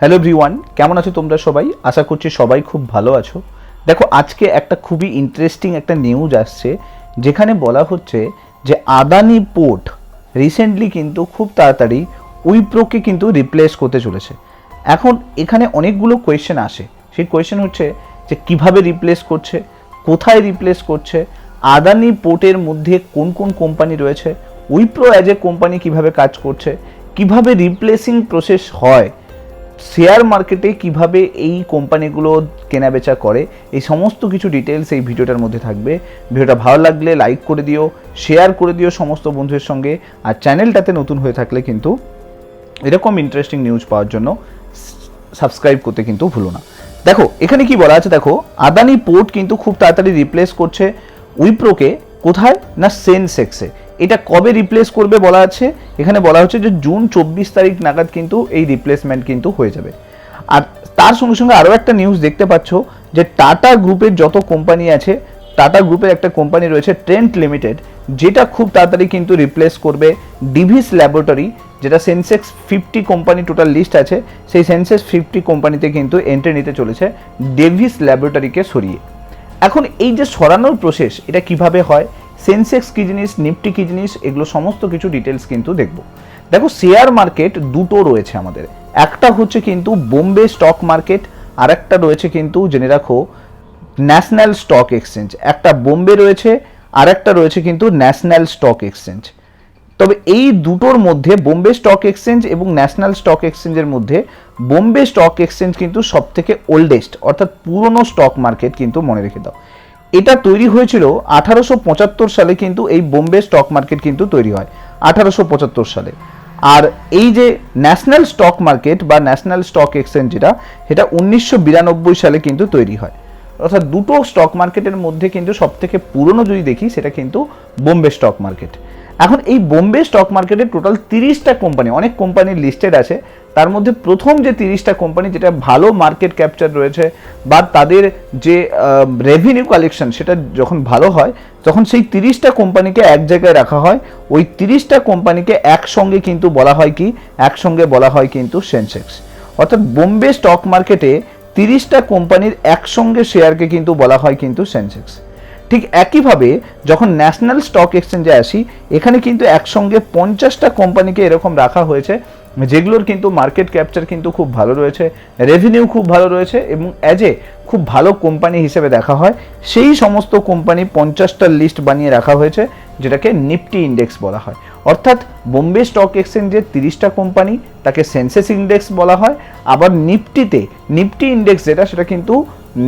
Hello everyone কেমন আছো তোমরা সবাই? আশা করছি সবাই খুব ভালো আছো। দেখো, আজকে একটা খুবই ইন্টারেস্টিং একটা নিউজ আসছে, যেখানে বলা হচ্ছে যে আদানি পোর্ট রিসেন্টলি কিন্তু খুব তাড়াতাড়ি উইপ্রোকে কিন্তু রিপ্লেস করতে চলেছে। এখন এখানে অনেকগুলো কোয়েশ্চেন আসে। সেই কোয়েশ্চেন হচ্ছে যে কীভাবে রিপ্লেস করছে, কোথায় রিপ্লেস করছে, আদানি পোর্টের মধ্যে কোন কোন কোম্পানি রয়েছে, উইপ্রো অ্যাজ এ কোম্পানি কীভাবে কাজ করছে, কীভাবে রিপ্লেসিং প্রসেস হয় শেয়ার মার্কেটে কীভাবে এই কোম্পানিগুলো কেনাবেচা করে, এই সমস্ত কিছু ডিটেলস এই ভিডিওটার মধ্যে থাকবে। ভিডিওটা ভালো লাগলে লাইক করে দিও শেয়ার করে দিও সমস্ত বন্ধুদের সঙ্গে, আর চ্যানেলটাতে নতুন হয়ে থাকলে কিন্তু এরকম ইন্টারেস্টিং নিউজ পাওয়ার জন্য সাবস্ক্রাইব করতে কিন্তু ভুলো না। দেখো, এখানে কি বলা আছে দেখো, আদানি পোর্ট কিন্তু খুব তাড়াতাড়ি রিপ্লেস করছে উইপ্রোকে। কোথায়? না সেন্সেক্সে এটা কবে রিপ্লেস করবে বলা আছে? এখানে বলা হচ্ছে যে জুন চব্বিশ তারিখ নাগাদ কিন্তু এই রিপ্লেসমেন্ট কিন্তু হয়ে যাবে। আর তার সঙ্গে সঙ্গে আরও একটা নিউজ দেখতে পাচ্ছ যে টাটা গ্রুপের যত কোম্পানি আছে টাটা গ্রুপের একটা কোম্পানি রয়েছে ট্রেন্ট লিমিটেড যেটা খুব তাড়াতাড়ি কিন্তু রিপ্লেস করবে ডিভিস ল্যাবরেটরি যেটা Sensex fifty company total list আছে, সেই সেন্সেক্স ফিফটি কোম্পানিতে কিন্তু এন্ট্রি নিতে চলেছে ডেভিস ল্যাবরেটরিকে সরিয়ে। এখন এই যে সরানোর প্রসেস এটা কীভাবে হয়? সেন্সেক্স কী জিনিস নিফটি কী জিনিস, এগুলো সমস্ত কিছু ডিটেলস কিন্তু দেখব। দেখো শেয়ার মার্কেট দুটো রয়েছে আমাদের। একটা হচ্ছে কিন্তু বোম্বে স্টক মার্কেট আর একটা রয়েছে কিন্তু, জেনে রাখো ন্যাশনাল স্টক এক্সচেঞ্জ একটা বোম্বে রয়েছে আর একটা রয়েছে কিন্তু ন্যাশনাল স্টক এক্সচেঞ্জ তবে এই দুটোর মধ্যে বোম্বে স্টক এক্সচেঞ্জ এবং ন্যাশনাল স্টক এক্সচেঞ্জের মধ্যে বোম্বে স্টক এক্সচেঞ্জ কিন্তু সব থেকে ওল্ডেস্ট অর্থাৎ পুরনো স্টক মার্কেট কিন্তু মনে রেখে দাও। এটা তৈরি হয়েছিল আঠারোশো পঁচাত্তর সালে কিন্তু এই বোম্বে স্টক মার্কেট কিন্তু তৈরি হয়, আঠারোশো পঁচাত্তর সালে। আর এই যে ন্যাশনাল স্টক মার্কেট বা ন্যাশনাল স্টক এক্সচেঞ্জ যেটা, সেটা উনিশশো বিরানব্বই সালে কিন্তু তৈরি হয়। অর্থাৎ দুটো স্টক মার্কেটের মধ্যে কিন্তু সবথেকে পুরনো যদি দেখি, সেটা কিন্তু বোম্বে স্টক মার্কেট। এখন এই বোম্বে স্টক মার্কেটে টোটাল তিরিশটা কোম্পানি অনেক কোম্পানি লিস্টেড আছে। তার মধ্যে প্রথম যে তিরিশটা কোম্পানি যেটা ভালো মার্কেট ক্যাপচার রয়েছে বা তাদের যে রেভিনিউ কালেকশন সেটা যখন ভালো হয়, তখন সেই তিরিশটা কোম্পানিকে এক জায়গায় রাখা হয়। ওই তিরিশটা কোম্পানিকে একসঙ্গে কিন্তু বলা হয় কি? একসঙ্গে বলা হয় কিন্তু সেন্সেক্স অর্থাৎ বোম্বে স্টক মার্কেটে তিরিশটা কোম্পানির একসঙ্গে শেয়ারকে কিন্তু বলা হয় কিন্তু সেন্সেক্স ঠিক একইভাবে যখন ন্যাশনাল স্টক এক্সচেঞ্জে আসি, এখানে কিন্তু একসঙ্গে পঞ্চাশটা কোম্পানিকে এরকম রাখা হয়েছে, যেগুলোর কিন্তু মার্কেট ক্যাপচার কিন্তু খুব ভালো রয়েছে রেভিনিউ খুব ভালো রয়েছে এবং অ্যাজ এ খুব ভালো কোম্পানি হিসেবে দেখা হয়। সেই সমস্ত কোম্পানি পঞ্চাশটা লিস্ট বানিয়ে রাখা হয়েছে, যেটাকে নিফটি ইন্ডেক্স বলা হয়। অর্থাৎ বোম্বে স্টক এক্সচেঞ্জের তিরিশটা কোম্পানি, তাকে সেন্সেস ইন্ডেক্স বলা হয়। আবার নিফটিতে, নিফটি ইন্ডেক্স যেটা, সেটা কিন্তু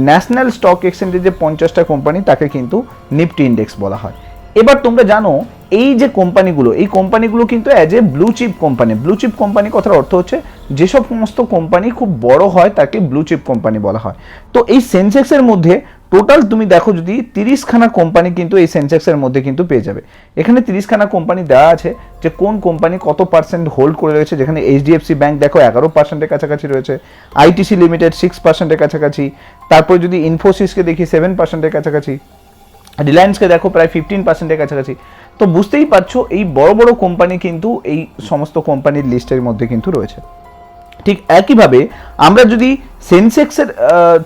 ন্যাশনাল স্টক এক্সচেঞ্জের যে পঞ্চাশটা কোম্পানি, তাকে কিন্তু নিফটি ইন্ডেক্স বলা হয়। এবার তোমরা জানো, এই যে কোম্পানিগুলো, এই কোম্পানিগুলো কিন্তু as a blue chip company blue chip company কথার অর্থ হচ্ছে যেসব সমস্ত কোম্পানি খুব বড় হয়, তাকে ব্লু চিপ কোম্পানি বলা হয়। তো এই সেন্সেক্সের মধ্যে টোটাল তুমি দেখো যদি তিরিশখানা কোম্পানি কিন্তু এই সেন্সেক্সের মধ্যে কিন্তু পেয়ে যাবে। এখানে তিরিশখানা কোম্পানি দেওয়া আছে যে কোন কোম্পানি কত পার্সেন্ট হোল্ড করে রয়েছে, যেখানে এইচডিএফসি ব্যাঙ্ক দেখো এগারো পার্সেন্টের কাছাকাছি রয়েছে আইটিসি লিমিটেড সিক্স পার্সেন্টের কাছাকাছি, তারপর যদি ইনফোসিসকে দেখি সেভেন পার্সেন্টের কাছাকাছি রিলায়েন্সকে দেখো প্রায় ফিফটিন পার্সেন্টের কাছাকাছি। তো বুঝতেই পারছ এই বড় বড় কোম্পানি কিন্তু এই সমস্ত কোম্পানির লিস্টের মধ্যে কিন্তু রয়েছে। ঠিক একইভাবে আমরা যদি সেন্সেক্সের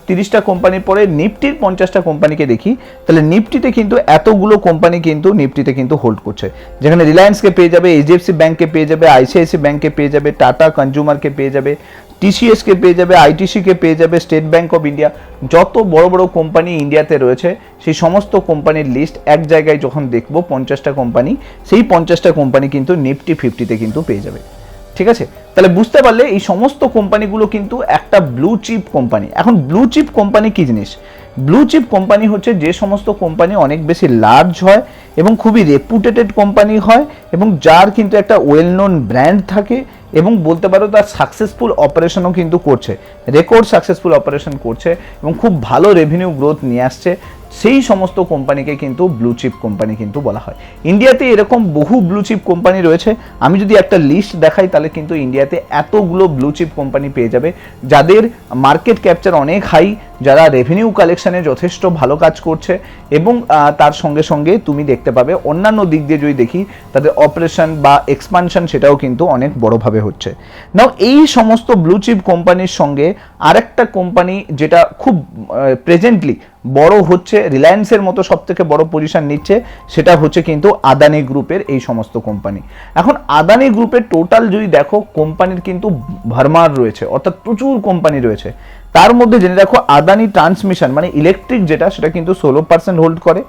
তিরিশটা কোম্পানির পরে নিফটির পঞ্চাশটা কোম্পানিকে দেখি, তাহলে নিফটিতে কিন্তু এতগুলো কোম্পানি কিন্তু নিফটিতে কিন্তু হোল্ড করছে। যেখানে রিলায়েন্সকে পেয়ে যাবে এইচডিএফসি ব্যাংককে পেয়ে যাবে আইসিআইসি ব্যাংককে পেয়ে যাবে টাটা কনজিউমারকে পেয়ে যাবে টিসিএসকে পেয়ে যাবে আইটিসিকে পেয়ে যাবে স্টেট ব্যাঙ্ক অফ ইন্ডিয়া যত বড় বড় কোম্পানি ইন্ডিয়াতে রয়েছে, সেই সমস্ত কোম্পানির লিস্ট এক জায়গায় যখন দেখব পঞ্চাশটা কোম্পানি, সেই পঞ্চাশটা কোম্পানি কিন্তু নিফটি ফিফটিতে কিন্তু পেয়ে যাবে। ঠিক আছে? তাহলে বুঝতে পারলে এই সমস্ত কোম্পানিগুলো কিন্তু একটা ব্লু চিপ কোম্পানি এখন ব্লু চিপ কোম্পানি কি জিনিস? ব্লু চিপ কোম্পানি হচ্ছে যে সমস্ত কোম্পানি অনেক বেশি লার্জ হয় এবং খুবই রেপুটেটেড কোম্পানি হয় এবং যার কিন্তু একটা ওয়েল নোন ব্র্যান্ড থাকে এবং বলতে পারো তার সাকসেসফুল অপারেশনও কিন্তু করছে। রেকর্ড সাকসেসফুল অপারেশন করছে এবং খুব ভালো রেভিনিউ গ্রোথ নিয়ে আসছে। সেই সমস্ত কোম্পানিকে কিন্তু ব্লু চিপ কোম্পানি কিন্তু বলা হয়। ইন্ডিয়াতে এরকম বহু ব্লু চিপ কোম্পানি রয়েছে। আমি যদি একটা লিস্ট দেখাই, তাহলে কিন্তু ইন্ডিয়াতে এতগুলো ব্লু চিপ কোম্পানি পেয়ে যাবে, যাদের মার্কেট ক্যাপচার অনেক হাই যারা রেভিনিউ কালেকশানে যথেষ্ট ভালো কাজ করছে এবং তার সঙ্গে সঙ্গে তুমি দেখতে পাবে, অন্যান্য দিক দিয়ে যদি দেখি, তাদের অপারেশন বা এক্সপানশন সেটাও কিন্তু অনেক বড়োভাবে হচ্ছে। নাও এই সমস্ত ব্লু চিপ কোম্পানির সঙ্গে আরেকটা কোম্পানি যেটা খুব প্রেজেন্টলি বড় হচ্ছে রিলায়েন্সের মতো সব থেকে বড় পজিশন নিচ্ছে, সেটা হচ্ছে কিন্তু আদানি গ্রুপের এই সমস্ত কোম্পানি এখন আদানি গ্রুপের টোটাল যদি দেখো কোম্পানির কিন্তু ভরমার রয়েছে, অর্থাৎ প্রচুর কোম্পানি রয়েছে। তার মধ্যে জেনে দেখো আদানি ট্রান্সমিশন মানে ইলেকট্রিক যেটা, সেটা কিন্তু ষোলো পার্সেন্ট হোল্ড করে।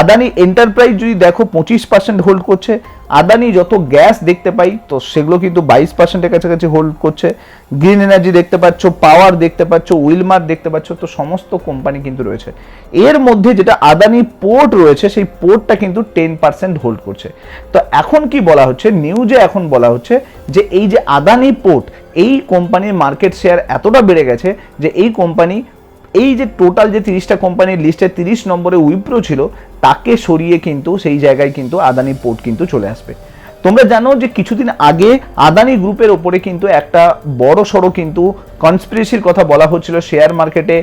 আদানি এন্টারপ্রাইজ যদি দেখো পঁচিশ পার্সেন্ট হোল্ড করছে, আদানি যত গ্যাস দেখতে পাই, তো সেগুলো কিন্তু বাইশ পার্সেন্টের কাছাকাছি হোল্ড করছে। গ্রিন এনার্জি দেখতে পাচ্ছ পাওয়ার দেখতে পাচ্ছ উইলমার দেখতে পাচ্ছ, তো সমস্ত কোম্পানি কিন্তু রয়েছে। এর মধ্যে যেটা আদানি পোর্ট রয়েছে, সেই পোর্টটা কিন্তু টেন পার্সেন্ট হোল্ড করছে। তো এখন কি বলা হচ্ছে? নিউজে এখন বলা হচ্ছে যে এই যে আদানি পোর্ট এই কোম্পানির মার্কেট শেয়ার এতটা বেড়ে গেছে যে এই কোম্পানি এই যে টোটাল যে তিরিশটা কোম্পানির লিস্টে তিরিশ নম্বরে উইপ্রো ছিল তাকে সরিয়ে কিন্তু সেই জায়গায় কিন্তু আদানি পোর্ট কিন্তু চলে আসবে। তোমরা জানো যে কিছুদিন আগে আদানি গ্রুপের ওপরে কিন্তু একটা বড় সড়ো কিন্তু কনস্পিরেসির কথা বলা হচ্ছিল শেয়ার মার্কেটে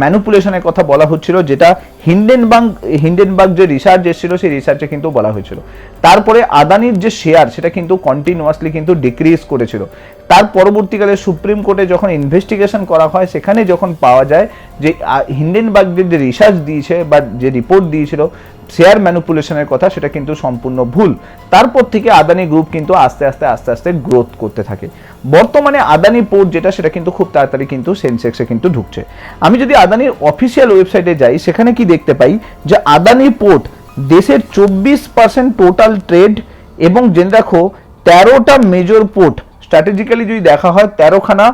ম্যানুপুলেশনের কথা বলা হচ্ছিল, যেটা হিন্ডেনবার্গ হিন্ডেনবার্গ যে রিসার্চ এসেছিল, সেই রিসার্চে কিন্তু বলা হয়েছিল। তারপরে আদানির যে শেয়ার সেটা কিন্তু কন্টিনিউয়াসলি কিন্তু ডিক্রিজ করেছিল। তার পরবর্তীকালে সুপ্রিম কোর্টে যখন ইনভেস্টিগেশন করা হয়, সেখানে যখন পাওয়া যায় যে হিন্ডেনবার্গের যে রিসার্চ দিয়েছে বা যে রিপোর্ট দিয়েছিল শেয়ার ম্যানুপুলেশনের কথা, সেটা কিন্তু সম্পূর্ণ ভুল। তারপর থেকে আদানি গ্রুপ কিন্তু আস্তে আস্তে আস্তে আস্তে গ্রোথ করতে থাকে। বর্তমানে আদানি পোর্ট যেটা, সেটা কিন্তু খুব তাড়াতাড়ি কিন্তু সেন্সেক্সে কিন্তু ঢুকছে। আমি যদি আদানির অফিসিয়াল ওয়েবসাইটে যাই, সেখানে কি দেখতে পাই যে আদানি পোর্ট দেশের চব্বিশ পার্সেন্ট টোটাল ট্রেড এবং জেনে রাখো, তেরোটা মেজর পোর্ট স্ট্র্যাটেজিক্যালি যদি দেখা হয়, তেরোখানা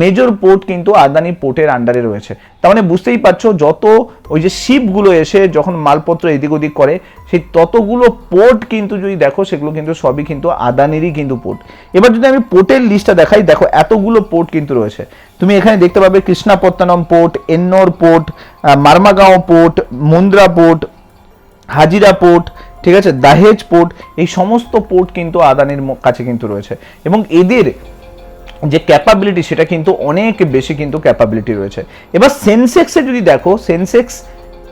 মেজর পোর্ট কিন্তু আদানি পোর্টের আন্ডারে রয়েছে। তার মানে বুঝতেই পারছ, যত ওই যে শিপগুলো এসে যখন মালপত্র এদিক ওদিক করে, সেই ততগুলো পোর্ট কিন্তু যদি দেখো, সেগুলো কিন্তু সবই কিন্তু আদানিরই কিন্তু পোর্ট এবার যদি আমি পোর্টের লিস্টটা দেখাই, দেখো এতগুলো পোর্ট কিন্তু রয়েছে। তুমি এখানে দেখতে পাবে Krishnapatnam port Ennore port Marmagao port Mundra port Hazira port ঠিক আছে? দাহেজ পোর্ট এই সমস্ত পোর্ট কিন্তু আদানির কাছে কিন্তু রয়েছে। এবং এদের যে ক্যাপাবিলিটি সেটা কিন্তু অনেক বেশি কিন্তু ক্যাপাবিলিটি রয়েছে। এবার সেন্সেক্সে যদি দেখো সেন্সেক্স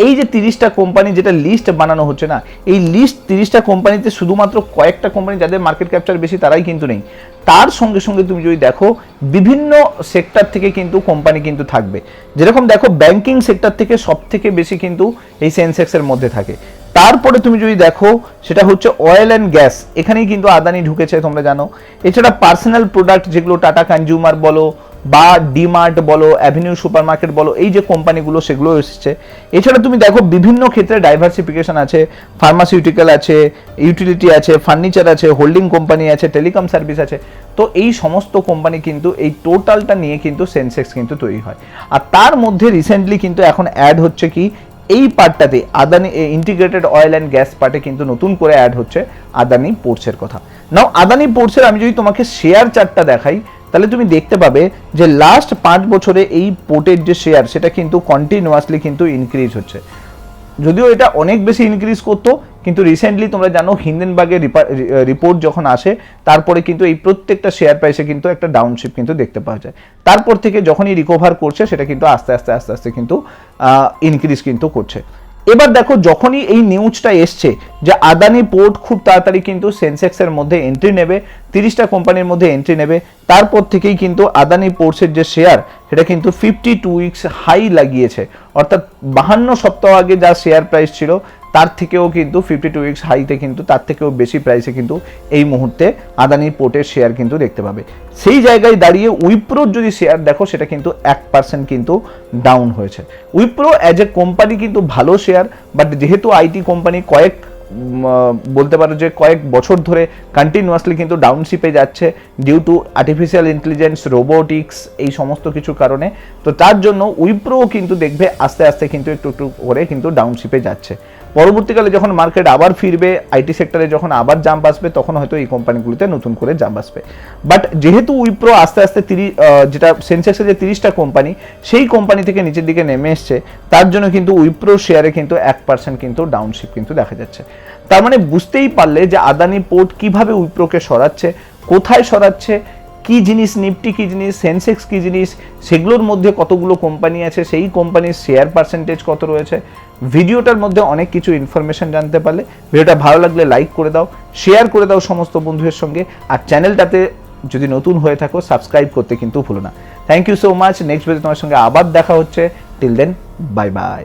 এই যে তিরিশটা কোম্পানি যেটা লিস্ট বানানো হচ্ছে না, এই লিস্ট তিরিশটা কোম্পানিতে শুধুমাত্র কয়েকটা কোম্পানি যাদের মার্কেট ক্যাপচার বেশি তারাই কিন্তু নেই। তার সঙ্গে সঙ্গে তুমি যদি দেখো, বিভিন্ন সেক্টর থেকে কিন্তু কোম্পানি কিন্তু থাকবে। যেরকম দেখো ব্যাংকিং সেক্টর থেকে সব থেকে বেশি কিন্তু এই সেন্সেক্সের মধ্যে থাকে। তারপরে তুমি যদি দেখো, সেটা হচ্ছে অয়েল অ্যান্ড গ্যাস এখানেই কিন্তু আদানি ঢুকেছে, তোমরা জানো। এছাড়া পার্সোনাল প্রোডাক্ট যেগুলো টাটা কনজিউমার বলো, বা ডিমার্ট বলো অ্যাভিনিউ সুপার মার্কেট বলো, এই যে কোম্পানিগুলো, সেগুলো এসেছে। এছাড়া তুমি দেখো, বিভিন্ন ক্ষেত্রে ডাইভার্সিফিকেশন আছে। ফার্মাসিউটিক্যাল আছে ইউটিলিটি আছে ফার্নিচার আছে হোল্ডিং কোম্পানি আছে টেলিকম সার্ভিস আছে। তো এই সমস্ত কোম্পানি কিন্তু, এই টোটালটা নিয়ে কিন্তু সেন্সেক্স কিন্তু তৈরি হয়। আর তার মধ্যে রিসেন্টলি কিন্তু এখন অ্যাড হচ্ছে কি? এই পার্টটাতে Adani integrated oil and gas পার্টে কিন্তু নতুন করে অ্যাড হচ্ছে আদানি পোর্টসের কথা। নাও আদানি পোর্টসের আমি যদি তোমাকে শেয়ার চার্টটা দেখাই, তাহলে তুমি দেখতে পাবে যে লাস্ট পাঁচ বছরে এই পোর্টের যে শেয়ার সেটা কিন্তু কন্টিনিউয়াসলি কিন্তু ইনক্রিজ হচ্ছে। যদিও এটা অনেক বেশি ইনক্রিজ করতো, কিন্তু রিসেন্টলি তোমরা জানো হিন্দেনবাগের রিপোর্ট যখন আসে, তারপরে কিন্তু এই প্রত্যেকটা শেয়ার প্রাইসে কিন্তু একটা ডাউনশিপ কিন্তু দেখতে পাওয়া যায়। তারপর থেকে যখনই রিকভার করছে, সেটা কিন্তু আস্তে আস্তে আস্তে আস্তে কিন্তু ইনক্রিজ কিন্তু করছে। এবার দেখো, যখনই এই নিউজটা এসছে যে আদানি পোর্ট খুব তাড়াতাড়ি কিন্তু সেন্সেক্সের মধ্যে এন্ট্রি নেবে, তিরিশটা কোম্পানির মধ্যে এন্ট্রি নেবে, তারপর থেকেই কিন্তু আদানি পোর্টসের যে শেয়ার সেটা কিন্তু ফিফটি টু উইকস হাই লাগিয়েছে। অর্থাৎ বাহান্ন সপ্তাহ আগে যা শেয়ার প্রাইস ছিল তার থেকেও কিন্তু ফিফটি টু উইকস হাইতে কিন্তু তার থেকেও বেশি প্রাইসে কিন্তু এই মুহূর্তে আদানি পোর্টের শেয়ার কিন্তু দেখতে পাবে। সেই জায়গায় দাঁড়িয়ে উইপ্রোর যদি শেয়ার দেখো, সেটা কিন্তু এক পার্সেন্ট কিন্তু ডাউন হয়েছে। উইপ্রো অ্যাজ এ কোম্পানি কিন্তু ভালো শেয়ার বাট যেহেতু আইটি কোম্পানি কয়েক বলতে পারো যে কয়েক বছর ধরে কন্টিনিউয়াসলি কিন্তু ডাউনশিপে যাচ্ছে due to artificial intelligence robotics এই সমস্ত কিছু কারণে, তো তার জন্য উইপ্রো কিন্তু দেখবে আস্তে আস্তে কিন্তু একটু একটু করে কিন্তু ডাউনশিপে যাচ্ছে। পরবর্তীকালে যখন মার্কেট আবার ফিরবে আইটি সেক্টরে যখন আবার জাম্প আসবে, তখন হয়তো এই কোম্পানিগুলিতে নতুন করে জাম্প আসবে। বাট যেহেতু উইপ্রো আস্তে আস্তে তিরিশ যেটা সেন্সেক্সের যে তিরিশটা কোম্পানি সেই কোম্পানি থেকে নিচের দিকে নেমে এসছে, তার জন্য কিন্তু উইপ্রো শেয়ারে কিন্তু এক পার্সেন্ট কিন্তু ডাউনশিপ কিন্তু দেখা যাচ্ছে। তার মানে বুঝতেই পারলে যে আদানি পোর্ট কীভাবে উইপ্রোকে সরাচ্ছে, কোথায় সরাচ্ছে কি জিনিস নিফটি কি জিনিস সেন্সেক্স কি জিনিস, সেগুলোর মধ্যে কতগুলো কোম্পানি আছে, সেই কোম্পানির শেয়ার পার্সেন্টেজ কত রয়েছে? ভিডিওটার মধ্যে অনেক কিছু ইনফরমেশন জানতে পারলে ভিডিওটা ভালো লাগলে লাইক করে দাও শেয়ার করে দাও সমস্ত বন্ধুদের সঙ্গে, আর চ্যানেলটাতে যদি নতুন হয়ে থাকো সাবস্ক্রাইব করতে কিন্তু ভুলো না। Thank you so much next video তোমার সঙ্গে আবার দেখা হচ্ছে। Till then bye bye